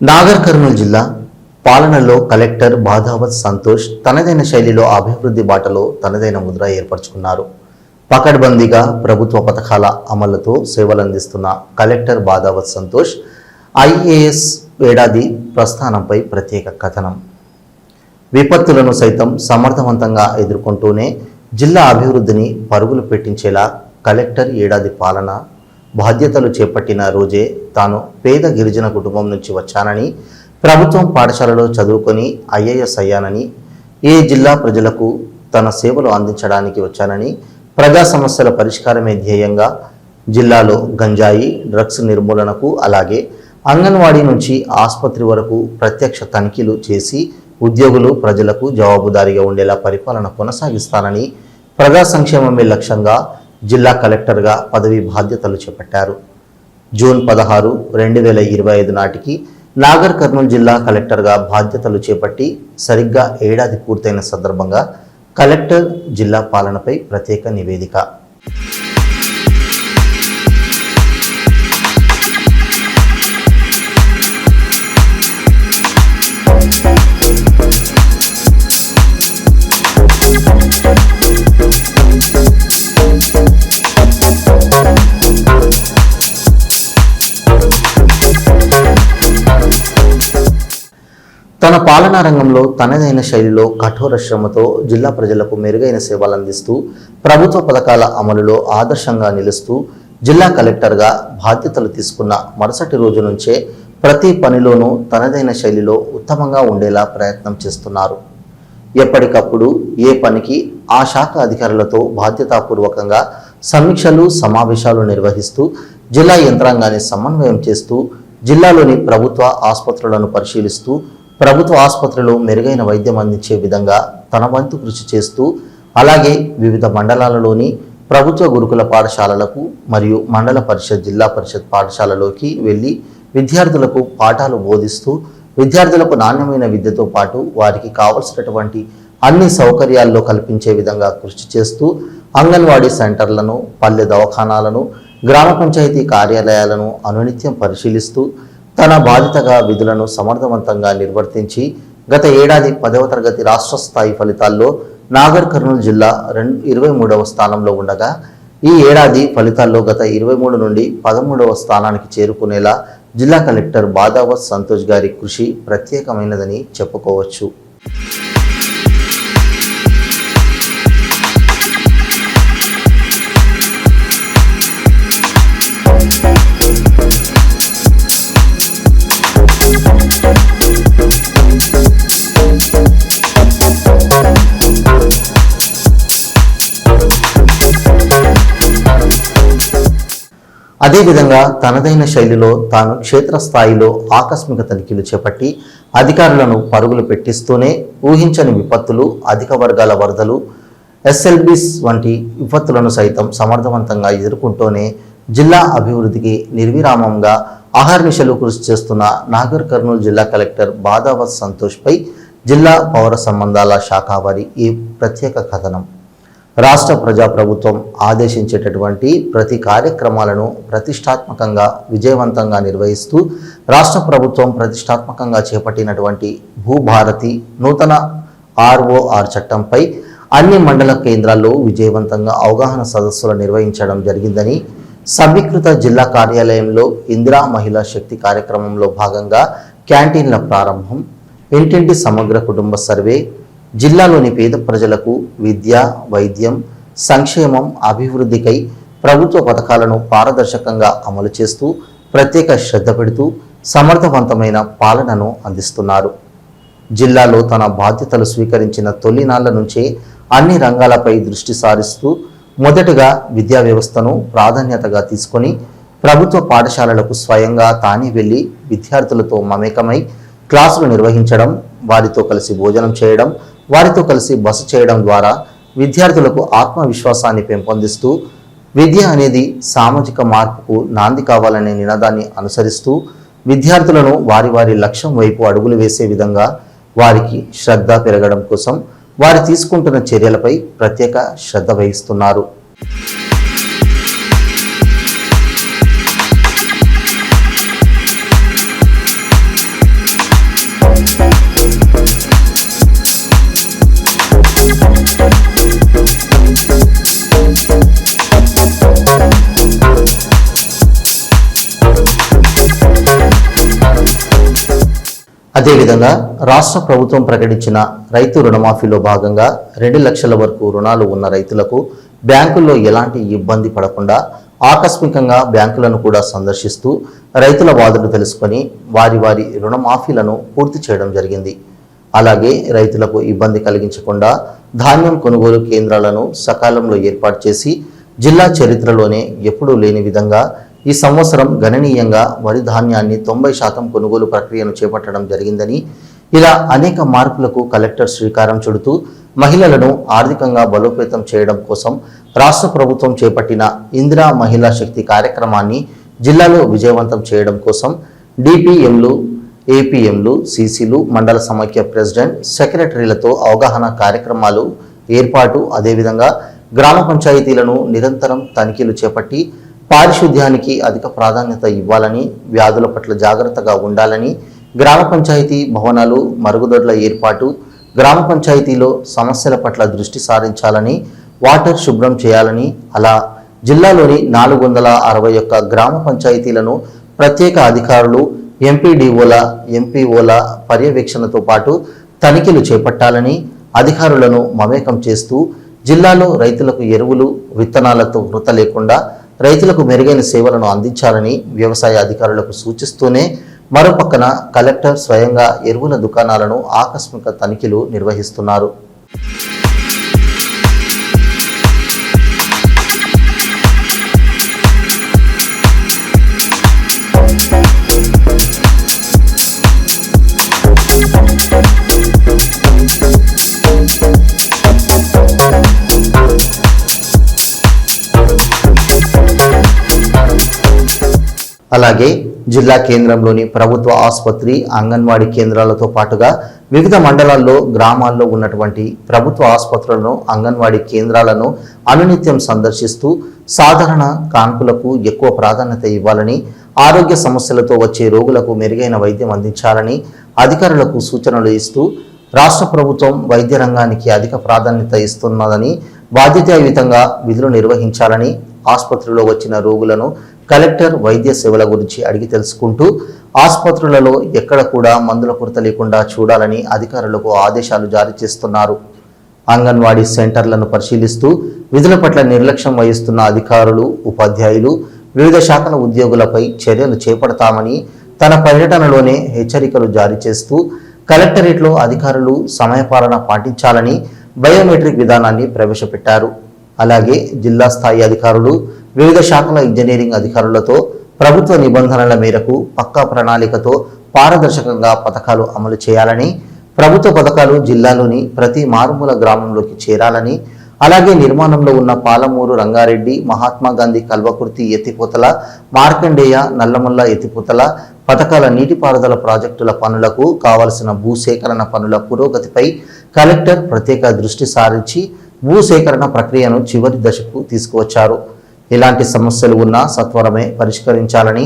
నాగర్ కర్నూలు జిల్లా పాలనలో కలెక్టర్ బాధావత్ సంతోష్ తనదైన శైలిలో అభివృద్ధి బాటలో తనదైన ముద్ర ఏర్పరచుకున్నారు. పకడ్బందీగా ప్రభుత్వ పథకాల అమలుతో సేవలందిస్తున్న కలెక్టర్ బాధావత్ సంతోష్ ఐఏఎస్ ఏడాది ప్రస్థానంపై ప్రత్యేక కథనం. విపత్తులను సైతం సమర్థవంతంగా ఎదుర్కొంటూనే జిల్లా అభివృద్ధిని పరుగులు పెట్టించేలా కలెక్టర్ ఏడాది పాలన బాధ్యతలు చేపట్టిన రోజే తాను పేద గిరిజన కుటుంబం నుంచి వచ్చానని ప్రభుత్వం పాఠశాలలో చదువుకొని ఐఏఎస్ అయ్యానని ఏ జిల్లా ప్రజలకు తన సేవలు అందించడానికి వచ్చానని ప్రజా సమస్యల పరిష్కారమే ధ్యేయంగా జిల్లాలో గంజాయి డ్రగ్స్ నిర్మూలనకు అలాగే అంగన్వాడీ నుంచి ఆసుపత్రి వరకు ప్రత్యక్ష తనిఖీలు చేసి ఉద్యోగులు ప్రజలకు జవాబుదారీగా ఉండేలా పరిపాలన కొనసాగిస్తానని ప్రజా సంక్షేమమే లక్ష్యంగా జిల్లా కలెక్టర్గా పదవి బాధ్యతలు చేపట్టారు. జూన్ పదహారు రెండు వేల ఇరవై ఐదు నాటికి నాగర్ కర్నూలు జిల్లా కలెక్టర్గా బాధ్యతలు చేపట్టి సరిగ్గా ఏడాది పూర్తయిన సందర్భంగా కలెక్టర్ జిల్లా పాలనపై ప్రత్యేక నివేదిక. తన పాలనా రంగంలో తనదైన శైలిలో కఠోర శ్రమతో జిల్లా ప్రజలకు మెరుగైన సేవలు అందిస్తూ ప్రభుత్వ పథకాల అమలులో ఆదర్శంగా నిలుస్తూ జిల్లా కలెక్టర్గా బాధ్యతలు తీసుకున్న మరుసటి రోజు నుంచే ప్రతి పనిలోనూ తనదైన శైలిలో ఉత్తమంగా ఉండేలా ప్రయత్నం చేస్తున్నారు. ఎప్పటికప్పుడు ఏ పనికి ఆ శాఖ అధికారులతో బాధ్యతాపూర్వకంగా సమీక్షలు సమావేశాలు నిర్వహిస్తూ జిల్లా యంత్రాంగాన్ని సమన్వయం చేస్తూ జిల్లాలోని ప్రభుత్వ ఆసుపత్రులను పరిశీలిస్తూ ప్రభుత్వ ఆసుపత్రిలో మెరుగైన వైద్యం అందించే విధంగా తన వంతు కృషి చేస్తూ అలాగే వివిధ మండలాలలోని ప్రభుత్వ గురుకుల పాఠశాలలకు మరియు మండల పరిషత్ జిల్లా పరిషత్ పాఠశాలలోకి వెళ్ళి విద్యార్థులకు పాఠాలు బోధిస్తూ విద్యార్థులకు నాణ్యమైన విద్యతో పాటు వారికి కావలసినటువంటి అన్ని సౌకర్యాల్లో కల్పించే విధంగా కృషి చేస్తూ అంగన్వాడీ సెంటర్లను పల్లె దవాఖానాలను గ్రామ పంచాయతీ కార్యాలయాలను అనునిత్యం పరిశీలిస్తూ తన బాధ్యతగా విధులను సమర్థవంతంగా నిర్వర్తించి గత ఏడాది పదవ తరగతి రాష్ట్ర స్థాయి ఫలితాల్లో నాగర్ కర్నూలు జిల్లా రెండు ఇరవై మూడవ స్థానంలో ఉండగా ఈ ఏడాది ఫలితాల్లో గత ఇరవై మూడు నుండి పదమూడవ స్థానానికి చేరుకునేలా జిల్లా కలెక్టర్ బాదావత్ సంతోష్ గారి కృషి ప్రత్యేకమైనదని చెప్పుకోవచ్చు. అదేవిధంగా తనదైన శైలిలో తాను క్షేత్రస్థాయిలో ఆకస్మిక తనిఖీలు చేపట్టి అధికారులను పరుగులు పెట్టిస్తూనే ఊహించని విపత్తులు అధిక వర్గాల వరదలు ఎస్ఎల్బిస్ వంటి విపత్తులను సైతం సమర్థవంతంగా ఎదుర్కొంటూనే జిల్లా అభివృద్ధికి నిర్విరామంగా ఆహార్నిశలు కృషి చేస్తున్న నాగర్ కర్నూలు జిల్లా కలెక్టర్ బాదావత్ సంతోష్పై జిల్లా పౌర సంబంధాల శాఖ వారి ఈ ప్రత్యేక కథనం. రాష్ట్ర ప్రజాప్రభుత్వం ఆదేశించేటటువంటి ప్రతి కార్యక్రమాలను ప్రతిష్టాత్మకంగా విజయవంతంగా నిర్వహిస్తూ రాష్ట్ర ప్రభుత్వం ప్రతిష్టాత్మకంగా చేపట్టినటువంటి భూభారతి నూతన ఆర్ఓఆర్ చట్టంపై అన్ని మండల కేంద్రాల్లో విజయవంతంగా అవగాహన సదస్సులు నిర్వహించడం జరిగిందని సమీకృత జిల్లా కార్యాలయంలో ఇందిరా మహిళా శక్తి కార్యక్రమంలో భాగంగా క్యాంటీన్ల ప్రారంభం ఇంటింటి సమగ్ర కుటుంబ సర్వే జిల్లాలోని పేద ప్రజలకు విద్య వైద్యం సంక్షేమం అభివృద్ధికై ప్రభుత్వ పథకాలను పారదర్శకంగా అమలు చేస్తూ ప్రత్యేక శ్రద్ధ పెడుతూ సమర్థవంతమైన పాలనను అందిస్తున్నారు. జిల్లాలో తన బాధ్యతలు స్వీకరించిన తొలినాళ్ళ నుంచే అన్ని రంగాలపై దృష్టి సారిస్తూ మొదటగా విద్యా వ్యవస్థను ప్రాధాన్యతగా తీసుకొని ప్రభుత్వ పాఠశాలలకు స్వయంగా తానే వెళ్ళి విద్యార్థులతో మమేకమై క్లాసులు నిర్వహించడం వారితో కలిసి భోజనం చేయడం వారితో కలిసి బస చేయడం ద్వారా విద్యార్థులకు ఆత్మవిశ్వాసాన్ని పెంపొందిస్తూ విద్య అనేది సామాజిక మార్పుకు నాంది కావాలనే నినాదాన్ని అనుసరిస్తూ విద్యార్థులను వారి వారి లక్ష్యం వైపు అడుగులు వేసే విధంగా వారికి శ్రద్ధ పెరగడం కోసం వారు తీసుకుంటున్న చర్యలపై ప్రత్యేక శ్రద్ధ వహిస్తున్నారు. అదేవిధంగా రాష్ట్ర ప్రభుత్వం ప్రకటించిన రైతు రుణమాఫీలో భాగంగా రెండు లక్షల వరకు రుణాలు ఉన్న రైతులకు బ్యాంకుల్లో ఎలాంటి ఇబ్బంది పడకుండా ఆకస్మికంగా బ్యాంకులను కూడా సందర్శిస్తూ రైతుల బాధలు తెలుసుకొని వారి వారి రుణమాఫీలను పూర్తి చేయడం జరిగింది. అలాగే రైతులకు ఇబ్బంది కలిగించకుండా ధాన్యం కొనుగోలు కేంద్రాలను సకాలంలో ఏర్పాటు చేసి జిల్లా చరిత్రలోనే ఎప్పుడూ లేని విధంగా ఈ సంవత్సరం గణనీయంగా వరి ధాన్యాన్ని తొంభై శాతం కొనుగోలు ప్రక్రియను చేపట్టడం జరిగిందని ఇలా అనేక మార్పులకు కలెక్టర్ శ్రీకారం చుడుతూ మహిళలను ఆర్థికంగా బలోపేతం చేయడం కోసం రాష్ట్ర ప్రభుత్వం చేపట్టిన ఇందిరా మహిళా శక్తి కార్యక్రమాన్ని జిల్లాలో విజయవంతం చేయడం కోసం డిపిఎంలు ఏపీఎంలు సీసీలు మండల సమైక్య ప్రెసిడెంట్ సెక్రటరీలతో అవగాహన కార్యక్రమాలు ఏర్పాటు అదేవిధంగా గ్రామ పంచాయతీలను నిరంతరం తనిఖీలు చేపట్టి పారిశుద్ధ్యానికి అధిక ప్రాధాన్యత ఇవ్వాలని వ్యాధుల పట్ల జాగ్రత్తగా ఉండాలని గ్రామ పంచాయతీ భవనాలు మరుగుదొడ్ల ఏర్పాటు గ్రామ పంచాయతీలో సమస్యల పట్ల దృష్టి సారించాలని వాటర్ శుభ్రం చేయాలని అలా జిల్లాలోని నాలుగు వందల అరవై ఒక్క గ్రామ పంచాయతీలను ప్రత్యేక అధికారులు ఎంపీడీఓల ఎంపీఓల పర్యవేక్షణతో పాటు తనిఖీలు చేపట్టాలని అధికారులను మమేకం చేస్తూ జిల్లాలో రైతులకు ఎరువులు విత్తనాలతో వృత లేకుండా రైతులకు మెరుగైన సేవలను అందించాలని వ్యవసాయ అధికారులకు సూచిస్తూనే మరోపక్కన కలెక్టర్ స్వయంగా ఎరువుల దుకాణాలను ఆకస్మిక తనిఖీలు నిర్వహిస్తున్నారు. అలాగే జిల్లా కేంద్రంలోని ప్రభుత్వ ఆసుపత్రి అంగన్వాడీ కేంద్రాలతో పాటుగా వివిధ మండలాల్లో గ్రామాల్లో ఉన్నటువంటి ప్రభుత్వ ఆసుపత్రులను అంగన్వాడీ కేంద్రాలను అనునిత్యం సందర్శిస్తూ సాధారణ కాన్పులకు ఎక్కువ ప్రాధాన్యత ఇవ్వాలని ఆరోగ్య సమస్యలతో వచ్చే రోగులకు మెరుగైన వైద్యం అందించాలని అధికారులకు సూచనలు ఇస్తూ రాష్ట్ర ప్రభుత్వం వైద్య రంగానికి అధిక ప్రాధాన్యత ఇస్తున్నదని బాధ్యతాయుతంగా విధులు నిర్వహించాలని ఆసుపత్రిలో వచ్చిన రోగులను కలెక్టర్ వైద్య సేవల గురించి అడిగి తెలుసుకుంటూ ఆసుపత్రులలో ఎక్కడ కూడా మందుల కొరత లేకుండా చూడాలని అధికారులకు ఆదేశాలు జారీ చేస్తున్నారు. అంగన్వాడీ సెంటర్లను పరిశీలిస్తూ విధుల పట్ల నిర్లక్ష్యం వహిస్తున్న అధికారులు ఉపాధ్యాయులు వివిధ శాఖల ఉద్యోగులపై చర్యలు చేపడతామని తన పర్యటనలోనే హెచ్చరికలు జారీ చేస్తూ కలెక్టరేట్లో అధికారులు సమయపాలన పాటించాలని బయోమెట్రిక్ విధానాన్ని ప్రవేశపెట్టారు. అలాగే జిల్లా స్థాయి అధికారులు వివిధ శాఖల ఇంజనీరింగ్ అధికారులతో ప్రభుత్వ నిబంధనల మేరకు పక్కా ప్రణాళికతో పారదర్శకంగా పథకాలు అమలు చేయాలని ప్రభుత్వ పథకాలు జిల్లాలోని ప్రతి మారుమూల గ్రామంలోకి చేరాలని అలాగే నిర్మాణంలో ఉన్న పాలమూరు రంగారెడ్డి మహాత్మా గాంధీ కల్వకుర్తి ఎత్తిపోతల మార్కండేయ నల్లమల్ల ఎత్తిపోతల పథకాల నీటిపారుదల ప్రాజెక్టుల పనులకు కావలసిన భూసేకరణ పనుల పురోగతిపై కలెక్టర్ ప్రత్యేక దృష్టి సారించి భూసేకరణ ప్రక్రియను చివరి దశకు తీసుకువచ్చారు. ఎలాంటి సమస్యలు ఉన్నా సత్వరమే పరిష్కరించాలని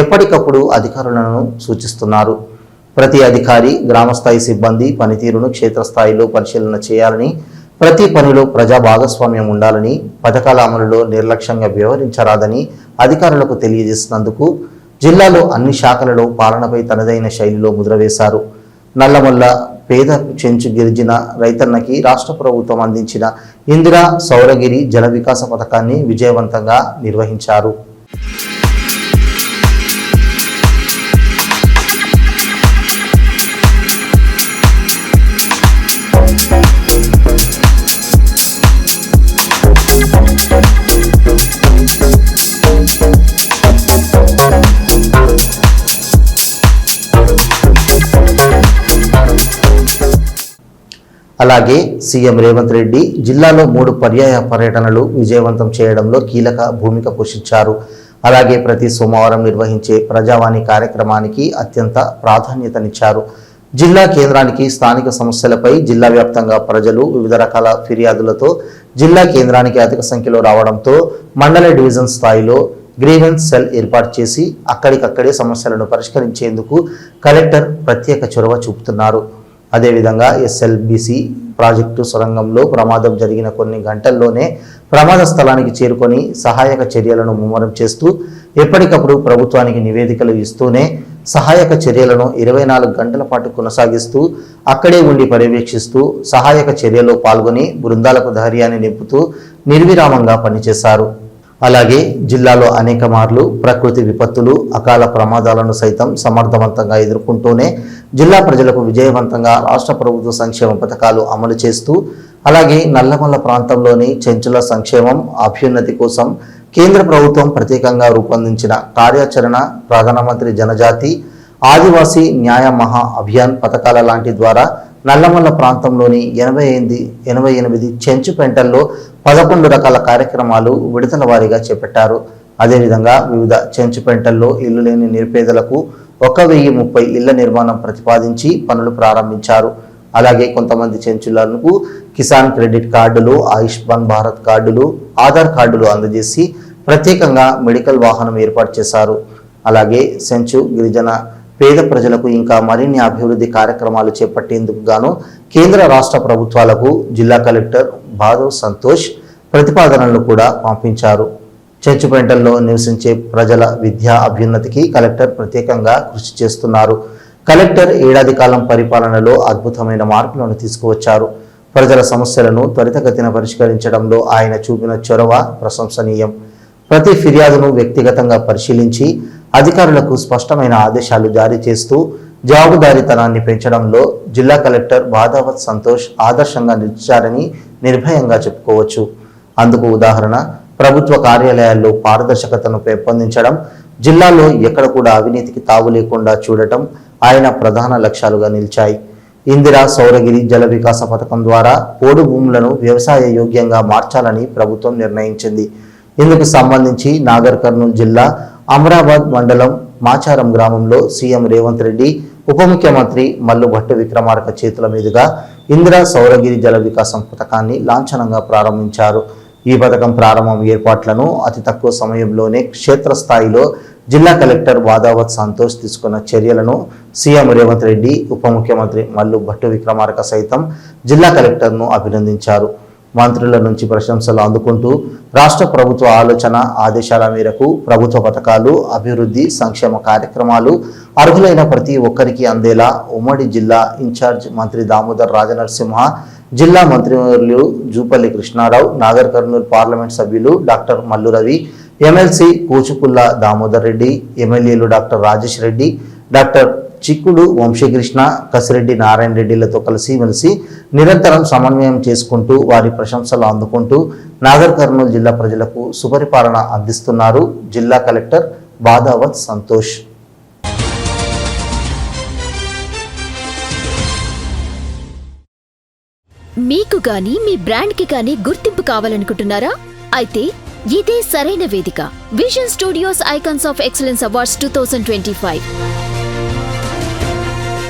ఎప్పటికప్పుడు అధికారులను సూచిస్తున్నారు. ప్రతి అధికారి గ్రామస్థాయి సిబ్బంది పనితీరును క్షేత్రస్థాయిలో పరిశీలన చేయాలని ప్రతి పనిలో ప్రజా భాగస్వామ్యం ఉండాలని పథకాల అమలులో నిర్లక్ష్యంగా వ్యవహరించరాదని అధికారులకు తెలియజేసినందుకు జిల్లాలో అన్ని శాఖలలో పాలనపై తనదైన శైలిలో ముద్రవేశారు నల్లమల్ల పేద చెంచు గిరిజన రైతన్నకి రాష్ట్ర ప్రభుత్వం అందించిన ఇందిరా సౌరగిరి జల వికాస పథకాన్ని విజయవంతంగా నిర్వహించారు. అలాగే సీఎం రేవంత్ రెడ్డి జిల్లాలో మూడు పర్యాయ పర్యటనలు విజయవంతం చేయడంలో కీలక భూమిక పోషించారు. అలాగే ప్రతి సోమవారం నిర్వహించే ప్రజావాణి కార్యక్రమానికి అత్యంత ప్రాధాన్యతనిచ్చారు. జిల్లా కేంద్రానికి స్థానిక సమస్యలపై జిల్లా వ్యాప్తంగా ప్రజలు వివిధ రకాల ఫిర్యాదులతో జిల్లా కేంద్రానికి అధిక సంఖ్యలో రావడంతో మండల డివిజన్ స్థాయిలో గ్రీవెన్స్ సెల్ ఏర్పాటు చేసి అక్కడికక్కడే సమస్యలను పరిష్కరించేందుకు కలెక్టర్ ప్రత్యేక చొరవ చూపుతున్నారు. అదేవిధంగా ఎస్ఎల్బిసి ప్రాజెక్టు సొరంగంలో ప్రమాదం జరిగిన కొన్ని గంటల్లోనే ప్రమాద స్థలానికి చేరుకొని సహాయక చర్యలను ముమ్మరం చేస్తూ ఎప్పటికప్పుడు ప్రభుత్వానికి నివేదికలు ఇస్తూనే సహాయక చర్యలను ఇరవై నాలుగు గంటల పాటు కొనసాగిస్తూ అక్కడే ఉండి పర్యవేక్షిస్తూ సహాయక చర్యలో పాల్గొని బృందాలకు ధైర్యాన్ని నింపుతూ నిర్విరామంగా పనిచేశారు. అలాగే జిల్లాలో అనేక మార్లు ప్రకృతి విపత్తులు అకాల ప్రమాదాలను సైతం సమర్థవంతంగా ఎదుర్కొంటూనే జిల్లా ప్రజలకు విజయవంతంగా రాష్ట్ర ప్రభుత్వ సంక్షేమ పథకాలు అమలు చేస్తూ అలాగే నల్లగొండ ప్రాంతంలోని చెంచుల సంక్షేమం అభ్యున్నతి కోసం కేంద్ర ప్రభుత్వం ప్రత్యేకంగా రూపొందించిన కార్యాచరణ ప్రధానమంత్రి జనజాతి ఆదివాసీ న్యాయ మహా అభియాన్ పథకాల లాంటి ద్వారా నల్లమల్ల ప్రాంతంలోని ఎనభై ఎనిమిది ఎనభై ఎనిమిది చెంచు పెంటల్లో పదకొండు రకాల కార్యక్రమాలు విడతల వారీగా చేపట్టారు. అదేవిధంగా వివిధ చెంచు పెంటల్లో ఇల్లు లేని నిరుపేదలకు ఒక వెయ్యి ముప్పై ఇళ్ళ నిర్మాణం ప్రతిపాదించి పనులు ప్రారంభించారు. అలాగే కొంతమంది చెంచులకు కిసాన్ క్రెడిట్ కార్డులు ఆయుష్మాన్ భారత్ కార్డులు ఆధార్ కార్డులు అందజేసి ప్రత్యేకంగా మెడికల్ వాహనం ఏర్పాటు చేశారు. అలాగే సెంచు గిరిజన పేద ప్రజలకు ఇంకా మరిన్ని అభివృద్ధి కార్యక్రమాలు చేపట్టేందుకు గాను కేంద్ర రాష్ట్ర ప్రభుత్వాలకు జిల్లా కలెక్టర్ భాదవ్ సంతోష్ ప్రతిపాదనలు కూడా పంపించారు. చర్చిపెంటల్లో నివసించే ప్రజల విద్యా అభ్యున్నతికి కలెక్టర్ ప్రత్యేకంగా కృషి చేస్తున్నారు. కలెక్టర్ ఏడాది కాలం పరిపాలనలో అద్భుతమైన మార్పులను తీసుకువచ్చారు. ప్రజల సమస్యలను త్వరితగతిన పరిష్కరించడంలో ఆయన చూపిన చొరవ ప్రశంసనీయం. ప్రతి ఫిర్యాదును వ్యక్తిగతంగా పరిశీలించి అధికారులకు స్పష్టమైన ఆదేశాలు జారీ చేస్తూ జవాబుదారీతనాన్ని పెంచడంలో జిల్లా కలెక్టర్ బాధావత్ సంతోష్ ఆదర్శంగా నిలిచారని నిర్భయంగా చెప్పుకోవచ్చు. అందుకు ఉదాహరణ ప్రభుత్వ కార్యాలయాల్లో పారదర్శకతను పెంపొందించడం జిల్లాలో ఎక్కడ కూడా అవినీతికి తావు లేకుండా చూడటం ఆయన ప్రధాన లక్ష్యాలుగా నిలిచాయి. ఇందిరా సౌరగిరి జల వికాస పథకం ద్వారా పోడు భూములను వ్యవసాయ యోగ్యంగా మార్చాలని ప్రభుత్వం నిర్ణయించింది. ఇందుకు సంబంధించి నాగర్ కర్నూలు జిల్లా అమరాబాద్ మండలం మాచారం గ్రామంలో సీఎం రేవంత్ రెడ్డి ఉప ముఖ్యమంత్రి మల్లు భట్టు విక్రమార్క చేతుల మీదుగా ఇందిరా సౌరగిరి జల వికాసం పథకాన్ని లాంఛనంగా ప్రారంభించారు. ఈ పథకం ప్రారంభం ఏర్పాట్లను అతి తక్కువ సమయంలోనే క్షేత్రస్థాయిలో జిల్లా కలెక్టర్ వాదావత్ సంతోష్ తీసుకున్న చర్యలను సీఎం రేవంత్ రెడ్డి ఉప ముఖ్యమంత్రి మల్లు భట్టు విక్రమార్క సైతం జిల్లా కలెక్టర్ను అభినందించారు. మంత్రుల నుంచి ప్రశంసలు అందుకుంటూ రాష్ట్ర ప్రభుత్వ ఆలోచన ఆదేశాల మేరకు ప్రభుత్వ పథకాలు అభివృద్ధి సంక్షేమ కార్యక్రమాలు అర్హులైన ప్రతి ఒక్కరికి అందేలా ఉమ్మడి జిల్లా ఇన్ఛార్జ్ మంత్రి దామోదర్ రాజనరసింహ జిల్లా మంత్రివర్యులు జూపల్లి కృష్ణారావు నాగర్ కర్నూలు పార్లమెంట్ సభ్యులు డాక్టర్ మల్లు రవి ఎమ్మెల్సీ కూచుకుల్ల దామోదర్ రెడ్డి ఎమ్మెల్యేలు డాక్టర్ రాజేష్ రెడ్డి డాక్టర్ చిక్కుడు వంశీకృష్ణ కసిరెడ్డి నారాయణ రెడ్డిలతో కలిసి మెలిసి నిరంతరం సమన్వయం చేసుకుంటూ వారి ప్రశంసలు అందుకుంటూ నాగర్ కర్నూలు జిల్లా ప్రజలకు సుపరిపాలన అందిస్తున్నారు జిల్లా కలెక్టర్ బాదావత్ సంతోష్. మీకు గాని మీ బ్రాండ్కి గాని గుర్తింపు కావాలనుకుంటున్నారా? అయితే ఇదే సరైన వేదిక. Vision studios icons of excellence awards two thousand twenty five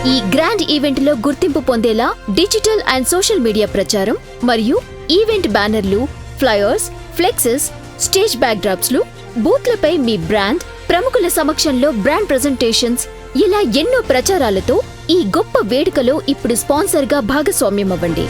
ఈ గ్రాండ్ ఈవెంట్లో గుర్తింపు పొందేలా డిజిటల్ అండ్ సోషల్ మీడియా ప్రచారం మరియు ఈవెంట్ బ్యానర్లు ఫ్లయర్స్ ఫ్లెక్సెస్ స్టేజ్ బ్యాక్డ్రాప్స్లు బూత్లపై మీ బ్రాండ్ ప్రముఖుల సమక్షంలో బ్రాండ్ ప్రెజెంటేషన్స్ ఇలా ఎన్నో ప్రచారాలతో ఈ గొప్ప వేడుకలో ఇప్పుడు స్పాన్సర్గా భాగస్వామ్యం అవ్వండి